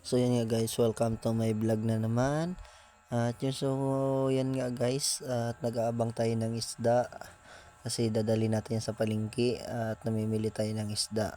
So yan nga guys, welcome to my vlog na naman. At yun so yan nga guys, at nag-aabang tayo ng isda kasi dadali natin sa palengke at namimili tayo ng isda.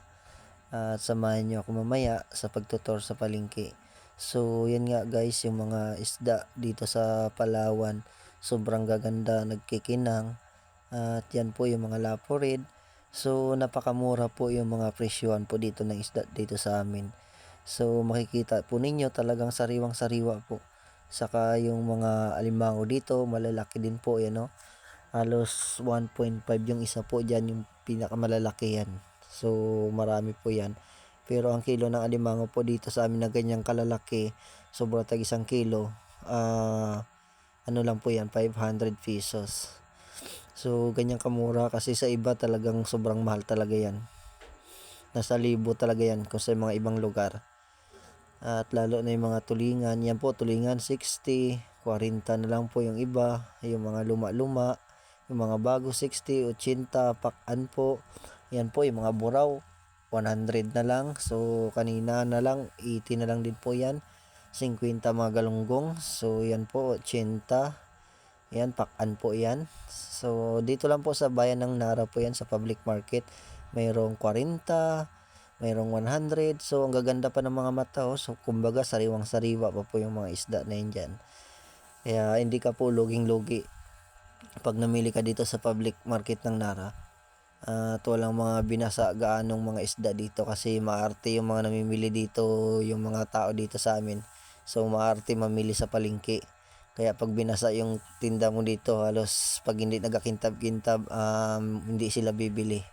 At samahan nyo ako mamaya sa pagtutor sa palengke. So yan nga guys, yung mga isda dito sa Palawan, sobrang gaganda, nagkikinang. At yan po yung mga laporid. So napakamura po yung mga presyohan po dito ng isda dito sa amin. So makikita po ninyo talagang sariwang sariwa po. Saka yung mga alimango dito malalaki din po yan no. Halos 1.5 yung isa po dyan yung pinakamalalaki yan. So marami po yan. Pero ang kilo ng alimango po dito sa amin na ganyang kalalaki, sobra tag isang kilo, ah ano lang po yan, 500 pesos. So, ganyan kamura kasi sa iba talagang sobrang mahal talaga yan. Nasa libo talaga yan kung sa mga ibang lugar. At lalo na yung mga tulingan, yan po tulingan 60, 40 na lang po yung iba, yung mga luma-luma, yung mga bago 60, 80, pakan po. Yan po yung mga buraw, 100 na lang. So kanina na lang 80 na lang din po yan. 50 mga galunggong. So yan po 80. Yan pakan po yan. So dito lang po sa bayan ng Nara po yan sa public market. Mayroong 40, mayroong 100. So ang gaganda pa ng mga mata oh. So kumbaga sariwang sariwa pa po yung mga isda na yan dyan. Kaya hindi ka po luging-lugi pag namili ka dito sa public market ng Nara at walang mga binasa gaanong mga isda dito kasi maarte yung mga namimili dito yung mga tao dito sa amin so maarte mamili sa palengke kaya pag binasa yung tinda mo dito halos pag hindi nagakintab-kintab um, hindi sila bibili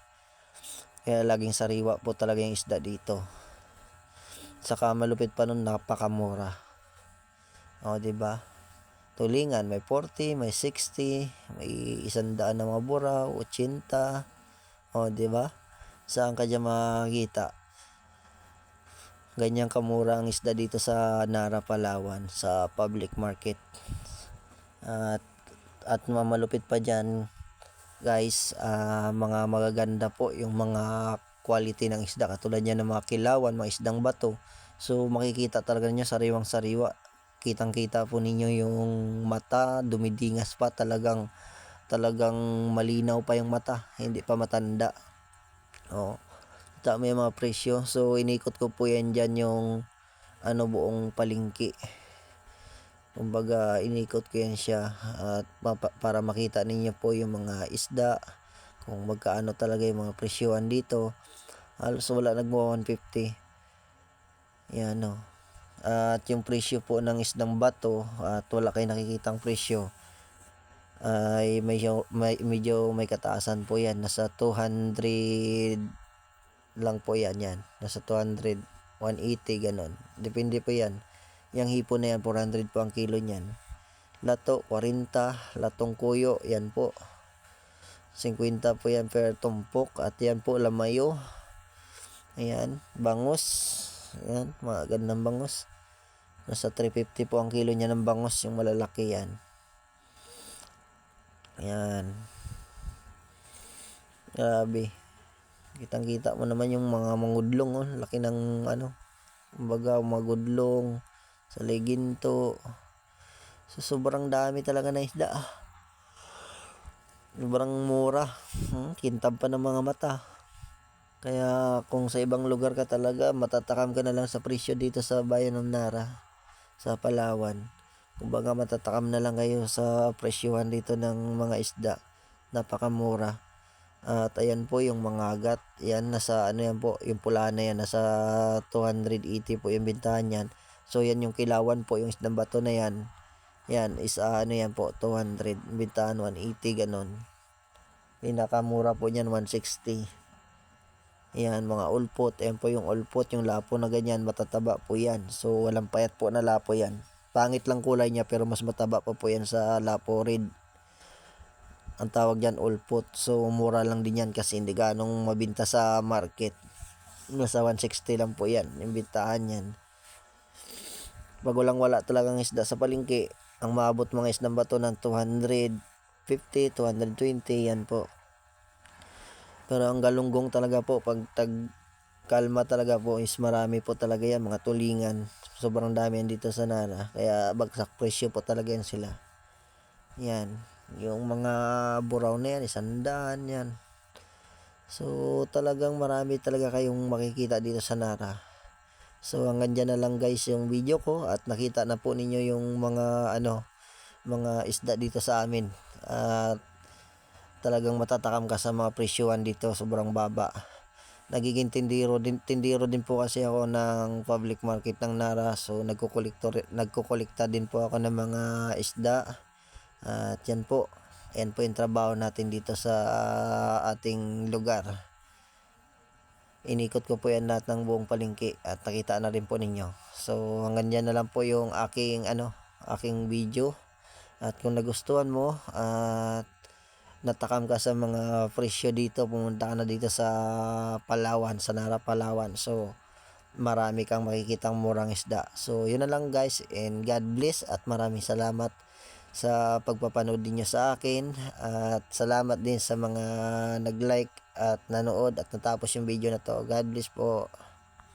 kaya laging sariwa po talaga yung isda dito saka malupit pa nun napakamura o di ba tulingan may 40 may 60 may isandaan na mga buraw 80 o, di ba? Saan ka dyan makikita? Ganyan kamura ang isda dito sa Nara, Palawan, sa public market. At, at mamalupit pa dyan, guys, uh, mga magaganda po yung mga quality ng isda. Katulad yan ng mga kilawan, mga isdang bato. So, makikita talaga niyo sariwang sariwa. Kitang-kita po ninyo yung mata, dumidingas pa talagang talagang malinaw pa yung mata, hindi pa matanda. Oh. Tama yung mga presyo. So, inikot ko po yan dyan yung ano buong palingki. Kumbaga, inikot ko yan siya at para makita ninyo po yung mga isda, kung magkaano talaga yung mga presyohan dito. Halos wala nagmo 150. Yan no. At yung presyo po ng isdang bato at wala kayo nakikitang presyo ay medyo may, medyo may kataasan po yan nasa 200 lang po yan yan nasa 200 180 ganon depende po yan yung hipo na yan 400 po ang kilo niyan lato 40 latong kuyo yan po 50 po yan per tumpok at yan po lamayo ayan bangus ayan mga gandang bangus nasa 350 po ang kilo niya ng bangus yung malalaki yan Ayan. Grabe. Kitang-kita mo naman yung mga mangudlong, oh. Laki ng ano. Kumbaga, magudlong. Sa leginto. So, sobrang dami talaga na isda. Ah. Sobrang mura. Hmm, kintab pa ng mga mata. Kaya kung sa ibang lugar ka talaga, matatakam ka na lang sa presyo dito sa bayan ng Nara, sa Palawan. Kumbaga matatakam na lang kayo sa presyuhan dito ng mga isda. Napakamura. At ayan po yung mga agat. Yan nasa ano yan po, yung pula na yan nasa 280 po yung bintahan yan. So yan yung kilawan po, yung isdang bato na yan. Yan is uh, ano yan po, 200. Bintahan 180 ganon. Pinakamura po niyan 160. Yan, mga ulpot. Ayan po yung ulpot, yung lapo na ganyan, matataba po yan. So, walang payat po na lapo yan. Pangit lang kulay niya pero mas mataba pa po yan sa Lapo Red. Ang tawag diyan Ulput. So mura lang din yan kasi hindi ganong mabinta sa market. Nasa 160 lang po yan. Yung bintahan yan. Pag walang wala talagang isda sa palengke, ang maabot mga isdang bato ng 250, 220 yan po. Pero ang galunggong talaga po pag tag kalma talaga po is marami po talaga yan mga tulingan. Sobrang dami yan dito sa Nara kaya bagsak presyo po talaga yan sila. Yan yung mga buraw na yan isandaan yan. So talagang marami talaga kayong makikita dito sa Nara so hanggang dyan na lang guys yung video ko at nakita na po ninyo yung mga ano mga isda dito sa amin. At talagang matatakam ka sa mga presyuhan dito sobrang baba. Nagiging tindiro din tindiro din po kasi ako ng public market ng Nara. So nagkukolektor nagkukolekta din po ako ng mga isda. At yan po yan po yung trabaho natin dito sa ating lugar inikot ko po yan lahat ng buong palengke at nakita na rin po ninyo so hanggang dyan na lang po yung aking ano aking video at kung nagustuhan mo at natakam ka sa mga presyo dito, pumunta ka na dito sa Palawan, sa Nara Palawan. So, marami kang makikitang murang isda. So, yun na lang guys and God bless at maraming salamat sa pagpapanood ninyo sa akin at salamat din sa mga nag-like at nanood at natapos yung video na to. God bless po.